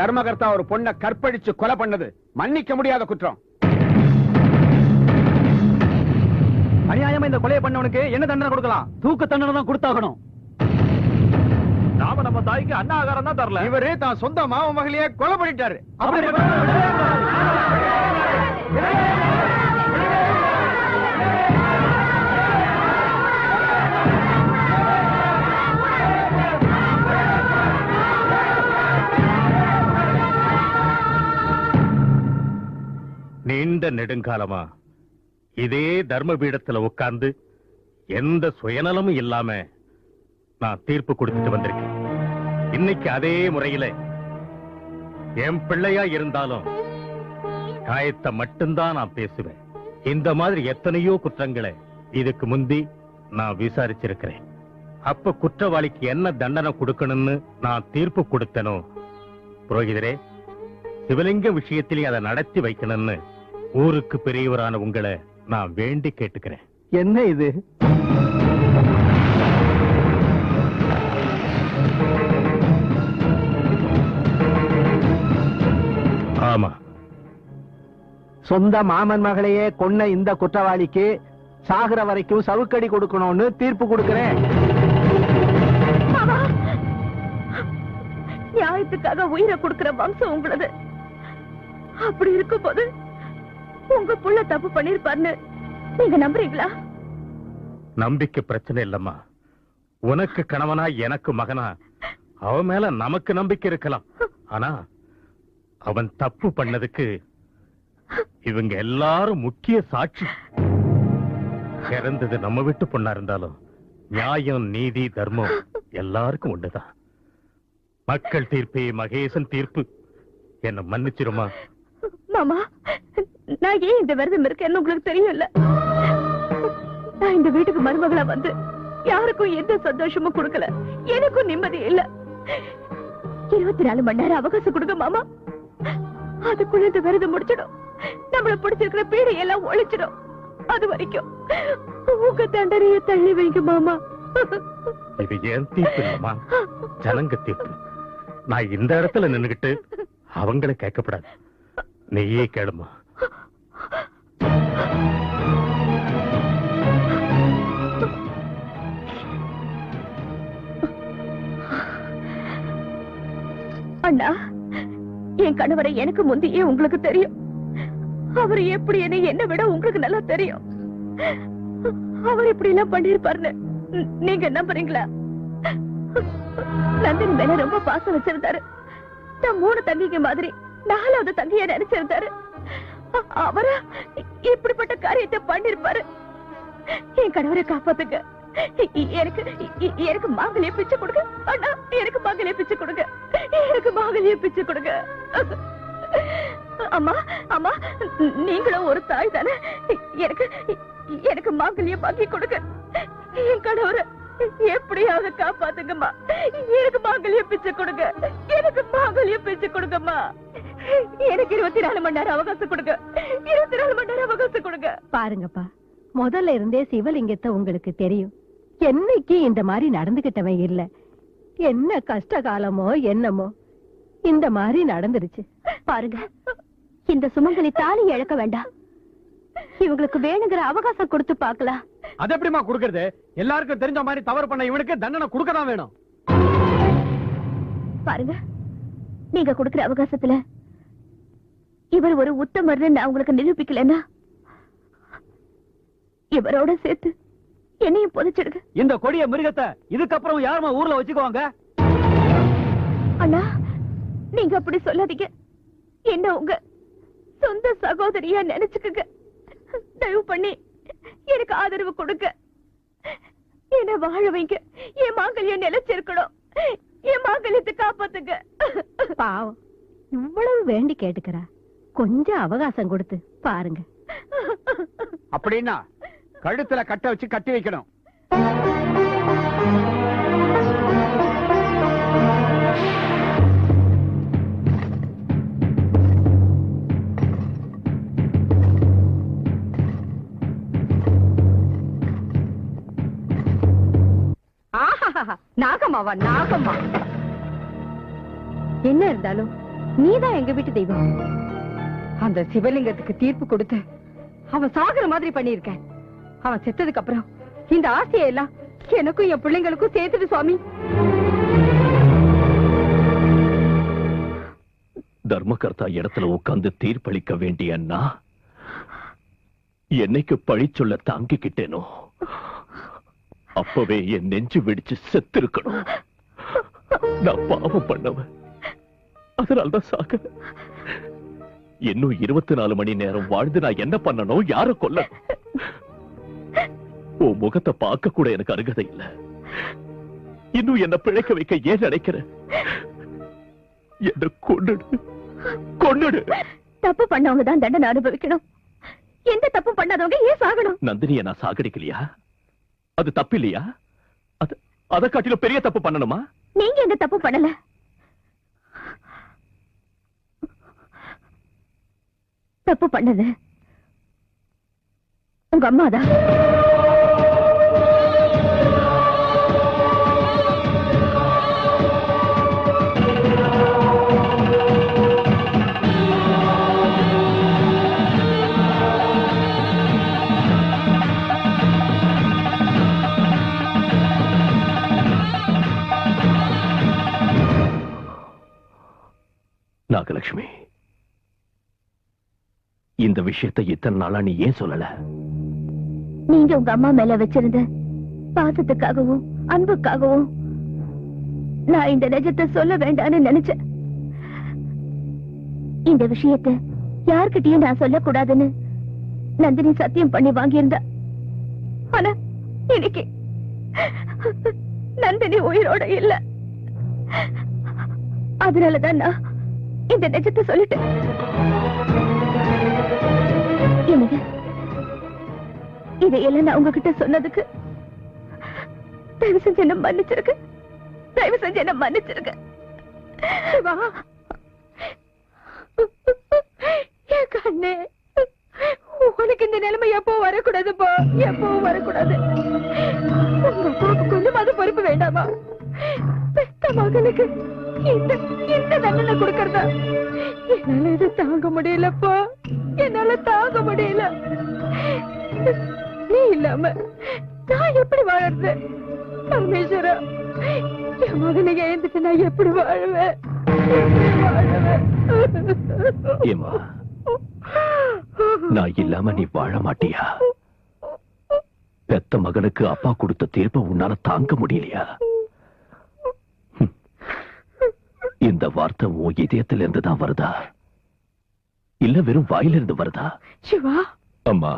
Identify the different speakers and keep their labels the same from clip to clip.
Speaker 1: தர்மகர்த்தா ஒரு பொண்ணை கற்பழிச்சு கொலை பண்ணது. மன்னிக்க முடியாத குற்றம்.
Speaker 2: அநியாயமா இந்த கொலையை பண்ணவனுக்கு என்ன தண்டனை கொடுக்கலாம்? தூக்கு தண்டனை தான் கொடுத்தாகணும். நாம நம்ம தாய்க்கு அண்ணா ஆகாரம் தான் தரல.
Speaker 1: இவரு தான் சொந்த மாமன் மகளையே கொலை பண்ணிட்டாரு.
Speaker 2: அப்படி
Speaker 3: நீண்ட நெடுங்காலமா? இதே தர்ம பீடத்துல உட்கார்ந்து எந்த சுயநலமும் இல்லாம நான் தீர்ப்பு கொடுத்துட்டு வந்திருக்கேன். இன்னைக்கு அதே முறையில என் பிள்ளையா இருந்தாலும் காயத்தை மட்டும்தான் நான் பேசுவேன். இந்த மாதிரி எத்தனையோ குற்றங்களை இதுக்கு முந்தி நான் விசாரிச்சிருக்கிறேன். அப்ப குற்றவாளிக்கு என்ன தண்டனை கொடுக்கணும்னு நான் தீர்ப்பு கொடுத்தனோ? புரோகிதரே சிவலிங்க விஷயத்திலே அதை நடத்தி வைக்கணும்னு ஊருக்கு பெரியவரான உங்களை நான் வேண்டி கேட்டுக்கிறேன்.
Speaker 2: என்ன இது?
Speaker 3: ஆமா.
Speaker 2: சொந்த மாமன் மகளையே கொன்ன இந்த குற்றவாளிக்கு சாகுற வரைக்கும் சவுக்கடி கொடுக்கணும்னு தீர்ப்பு கொடுக்கிறேன்.
Speaker 4: நியாயத்துக்காக உயிரை கொடுக்கிற வம்சம் உங்களது. அப்படி இருக்கும்போது உங்க புள்ள தப்பு பண்ணிருப்பாருன்னு நீங்க நம்புறீங்களா?
Speaker 3: நம்பிக்கை பிரச்சனை இல்லம்மா. உனக்கு கணவனா எனக்கு மகனா அவன் மேல நமக்கு நம்பிக்கை இருக்கலாம். ஆனா அவன் தப்பு பண்ணதுக்கு இவங்க எல்லாரும் முக்கிய சாட்சி. இறந்தது நம்ம வீட்டு பொண்ணா இருந்தாலும் நியாயம் நீதி தர்மம் எல்லாருக்கும் ஒண்ணுதான். மக்கள் தீர்ப்பே மகேசன் தீர்ப்பு. என்ன மன்னிச்சிருமா?
Speaker 4: மாமா நான் ஏன் இந்த விரதம் இருக்கேன்னு உங்களுக்கு இல்ல நான் இந்த வீட்டுக்கு மருமகளா வந்து யாருக்கும் எந்த சந்தோஷமும் கொடுக்கல. எனக்கும் நிம்மதி இல்ல. இருபத்தி நாலு மணி நேரம் அவகாசம் கொடுங்க மாமா. அதுக்குள்ள இந்த விரதம் முடிச்சிடும். நம்மள பிடிச்சிருக்கிற பீடை எல்லாம் ஒழிச்சிடும். அது வரைக்கும் உங்க தண்டனைய தள்ளி வைங்க மாமா.
Speaker 3: இது ஏன் தீர்ப்பு மாமா? ஜனங்க தீர்ப்பு. நான் இந்த இடத்துல நின்னுகிட்டு அவங்கள கேட்கப்படாது. நீயே கேளுமா?
Speaker 4: அண்ணா என் கணவரை எனக்கு முந்தையே உங்களுக்கு தெரியும். அவர் எப்படி என்ன விட உங்களுக்கு நல்லா தெரியும். அவர் இப்படி எல்லாம் பண்ணிருப்பாருன்னு நீங்க நம்புறீங்களா? நந்தினி மேல ரொம்ப பாசம் வச்சிருந்தாரு. நான் மூணு தங்கிங்க மாதிரி நாலாவது தங்கிய நினைச்சிருந்தாரு. அவரா இப்படிப்பட்ட காரியத்தை பண்ணிருப்பாரு. என் கணவரை காப்பாத்துங்க. எனக்கு இ- பிச்சு எனக்கு கொடுங்க. அண்ணா எனக்கு மாங்கலிய பிச்சை கொடுங்க. எனக்கு மாங்கலிய பிச்சு கொடுங்க. அம்மா அம்மா நீங்களும் ஒரு தாய் தானே. எனக்கு எனக்கு மாங்கலிய வாங்கி கொடுங்க. என் கணவரை. எப்படியாவது காப்பாத்துங்கம்மா. எனக்கு மாங்கல்ய பிச்சை கொடுங்க. எனக்கு மாங்கல்ய பிச்சை கொடுங்கம்மா. எனக்கு இருபத்தி நாலு மணி நேரம் அவகாசம் கொடுங்க. இருபத்தி நாலு மணி நேரம் அவகாசம் கொடுங்க.
Speaker 5: பாருங்கப்பா முதல்ல இருந்தே சிவலிங்கத்தை உங்களுக்கு தெரியும். என்னைக்கு இந்த மாதிரி நடந்துகிட்டவன் இல்ல. என்ன கஷ்ட காலமோ என்னமோ. இந்த மாதிரி நடந்துருச்சு.
Speaker 4: பாருங்க இந்த சுமங்கலி தாலி இழக்க வேண்டாம். இவங்களுக்கு வேணுங்கிற அவகாசம் கொடுத்து பார்க்கலாம்.
Speaker 2: அது எப்படிமா கொடுக்கறது? எல்லாருக்கும் தெரிஞ்ச மாதிரி தவறு பண்ண இவனுக்கு தண்டனை கொடுக்க தான் வேணும்.
Speaker 4: பாருங்க நீங்க கொடுக்கிற அவகாசத்துல இவர் ஒரு உத்தமர்னு நான் உங்களுக்கு நிரூபிக்கலன்னா இவரோட சேர்த்து என்னையும் புதைச்சிடுங்க.
Speaker 2: இந்த கொடிய மிருகத்தை இதுக்கப்புறம் யாருமா ஊர்ல வச்சுக்குவாங்க?
Speaker 4: அண்ணா நீங்க அப்படி சொல்லாதீங்க. என்ன உங்க சொந்த சகோதரியா நினைச்சுக்குங்க. தயவு பண்ணி எனக்கு ஆதரவு கொடுங்க. என்ன வாழ வைங்க. என் மாங்கல்யம் நிலைச்சிருக்கணும். என் மாங்கல்யத்தை காப்பாத்துங்க.
Speaker 5: பாவம். இவ்வளவு வேண்டி கேட்டுக்கிறா. கொஞ்சம் அவகாசம் கொடுத்து பாருங்க.
Speaker 1: அப்படின்னா கழுத்துல கட்ட வச்சு கட்டி வைக்கணும்.
Speaker 5: நாகமாவா நாகமா என்ன இருந்தாலும்
Speaker 4: நீதான் எங்க வீட்டு தெய்வம். அந்த சிவலிங்கத்துக்கு தீர்ப்பு கொடுத்து அவன் சாகுற மாதிரி பண்ணிருக்க அவன் செத்ததுக்கு அப்புறம் இந்த ஆசையை எல்லாம் எனக்கும் என் பிள்ளைங்களுக்கும் சேர்த்துடு சுவாமி.
Speaker 6: தர்மகர்த்தா இடத்துல உட்கார்ந்து தீர்ப்பளிக்க வேண்டிய என்னைக்கு பழி சொல்ல தாங்கிக்கிட்டேனோ? அப்பவே என் நெஞ்சு வெடிச்சு செத்திருக்கணும். நான் பாவம் பண்ணவன். அதனால்தான் சாக இன்னும் இருபத்தி நாலு மணி நேரம் வாழ்ந்து நான் என்ன பண்ணணும் யார கொல்ல உன் முகத்தை பார்க்க கூட எனக்கு அருகதை இல்ல. இன்னும் என்ன பிழைக்க வைக்க ஏன் நினைக்கிற? என்ன கொன்னுடு. கொன்னுடு.
Speaker 4: தப்பு பண்ணவங்க தான் தண்டனை அனுபவிக்கணும். எந்த தப்பு பண்ணாதவங்க ஏன் சாகணும்?
Speaker 6: நந்தினிய நான் சாகடிக்கலையா? அது தப்பு இல்லையா அது அதை காட்டிலும் பெரிய தப்பு பண்ணணுமா?
Speaker 4: நீங்க எந்த தப்பு பண்ணல? தப்பு பண்ணது உங்க அம்மாதான்.
Speaker 6: இந்த விஷயத்தை இத்தனை நாளா நீ ஏன் சொல்லல?
Speaker 4: நீங்க உங்க அம்மா மேல வச்சிருந்த பாசத்துக்காகவும் அன்புக்காகவும் நான் இந்த நிஜத்தை சொல்ல வேண்டாம்னு நினைச்சேன். இந்த விஷயத்தை யார்கிட்டயும் நான் சொல்லக்கூடாதுன்னு நந்தினி சத்தியம் பண்ணி வாங்கியிருந்தா. ஆனா இன்னைக்கு நந்தினி உயிரோட இல்ல. அதனாலதான் நான் இந்த நிஜத்தை சொல்லிட்டேன். என்னங்க இதையெல்லாம் நான் உங்ககிட்ட சொன்னதுக்கு தயவு செஞ்சு என்ன மன்னிச்சிருக்க தயவு செஞ்சு என்ன மன்னிச்சிருக்க உனக்கு இந்த நிலைமை எப்போ வரக்கூடாது போ எப்போ வரக்கூடாது? உங்க கொஞ்சமாவது பொறுப்பு வேண்டாமா? பெத்த மகனுக்கு இந்த இந்த தண்டனை கொடுக்கறதா? என்னால இது தாங்க முடியலப்பா. என்னால தாங்க முடியல. நீ இல்லாம நான் எப்படி வாழறது? பரமேஸ்வரா என் மகனை எழுந்துட்டு நான் எப்படி வாழுவேன்? எப்படி வாழுவேன்?
Speaker 6: ஏமா நான் இல்லாம நீ வாழ மாட்டியா? பெத்த மகனுக்கு அப்பா கொடுத்த தீர்ப்பை உன்னால தாங்க முடியலையா. இந்த வார்த்தை உன் இதயத்துல இருந்து தான் வருதா? இல்ல வெறும் வாயிலிருந்து வருதா?
Speaker 4: சிவா.
Speaker 6: அம்மா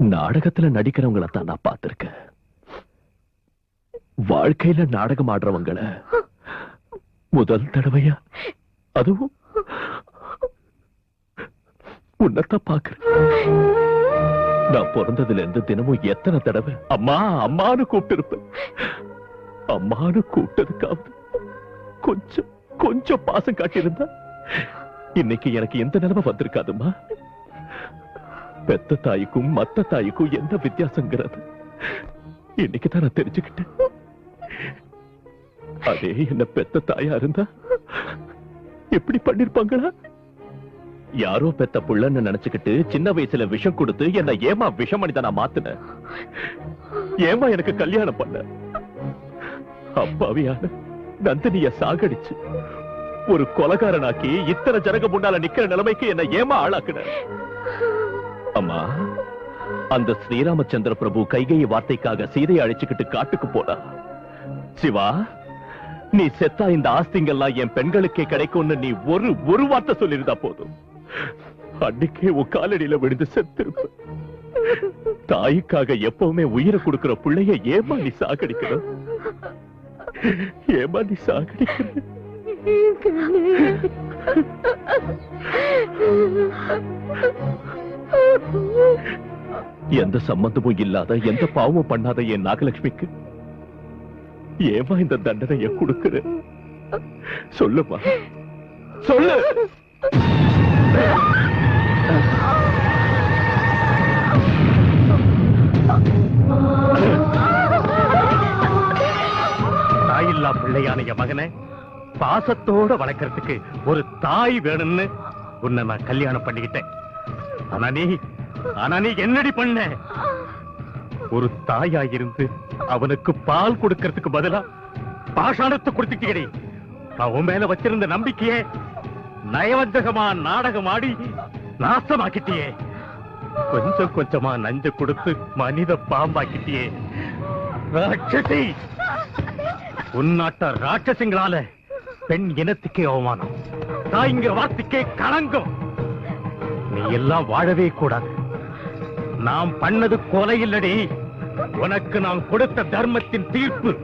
Speaker 6: நாடகத்துல நடிக்கிறவங்கள தான் நான் பார்த்திருக்கேன். வாழ்க்கையில நாடகம் ஆடுறவங்கள முதல் தடவையா? அதுவும் உன்னத்தான் பாக்குறேன் நான் பிறந்ததுல இருந்து தினமும் எத்தனை தடவை அம்மா அம்மான்னு கூப்பிட்டு இருப்பேன் அம்மான்னு கூப்பிட்டதுக்காவது கொஞ்சம் கொஞ்சம் பாசம் காட்டியிருந்தா இன்னைக்கு எனக்கு எந்த நிலைமை வந்திருக்காதுமா பெத்த தாய்க்கும் மத்த தாய்க்கும் எந்த வித்தியாசங்கிறது? இன்னைக்கு தான் நான் தெரிஞ்சுக்கிட்டேன். அதே என்ன பெத்த தாயா இருந்தா எப்படி பண்ணிருப்பாங்களா? யாரோ பெத்த புள்ளன்னு நினைச்சுக்கிட்டு சின்ன வயசுல விஷம் கொடுத்து என்ன ஏமா விஷம் மனிதனா மாத்துன. ஏமா எனக்கு கல்யாணம் பண்ண. அப்பாவியான நந்தினிய சாகடிச்சு. ஒரு கொலகாரனாக்கி இத்தனை ஜனங்க முன்னால நிக்கிற நிலைமைக்கு என்ன ஏமா ஆளாக்குன. அம்மா அந்த ஸ்ரீராமச்சந்திர பிரபு கைகைய வார்த்தைக்காக சீதையை அழைச்சுக்கிட்டு காட்டுக்கு போனா. சிவா நீ செத்தா இந்த ஆஸ்திங்கெல்லாம் என் பெண்களுக்கே கிடைக்கும்னு நீ ஒரு ஒரு வார்த்தை சொல்லியிருந்தா போதும். அன்னைக்கே உன் காலடியில விழுந்து செத்திருப்ப. தாய்க்காக எப்பவுமே உயிரை கொடுக்கிற பிள்ளைய ஏமா நீ சாகடிக்கணும்? ஏமா நீ சாகடிக்கிற? எந்த சம்பந்தமும் இல்லாத எந்த பாவமும் பண்ணாத என் நாகலட்சுமிக்கு ஏமா இந்த தண்டனையை கொடுக்கிற? சொல்லுமா சொல்லு!
Speaker 3: பாசத்தோட வளர்க்கறதுக்கு ஒரு தாய் வேணும்னு உன்னை நான் கல்யாணம் பண்ணிக்கிட்டேன். ஆனா நீ ஆனா நீ என்னடி பண்ண? ஒரு தாயா இருந்து அவனுக்கு பால் கொடுக்கறதுக்கு பதிலா பாஷாணத்தை கொடுத்துட்டீங்கடி. நான் உன் மேல வச்சிருந்த நம்பிக்கையே நயவஞ்சகமா நாடகம் ஆடி நாசமாக்கிட்டியே. கொஞ்சம் கொஞ்சமா நஞ்ச கொடுத்து மனித பாம்பாக்கிட்டியே. ராட்சசி! உன்னாட்ட ராட்சசிங்களால பெண் இனத்துக்கே அவமானம். தாய்ங்கிற வார்த்தைக்கே களங்கம். நீ எல்லாம் வாழவே கூடாது. நாம் பண்ணது கொலை இல்லடி உனக்கு நான் கொடுத்த தர்மத்தின் தீர்ப்பு.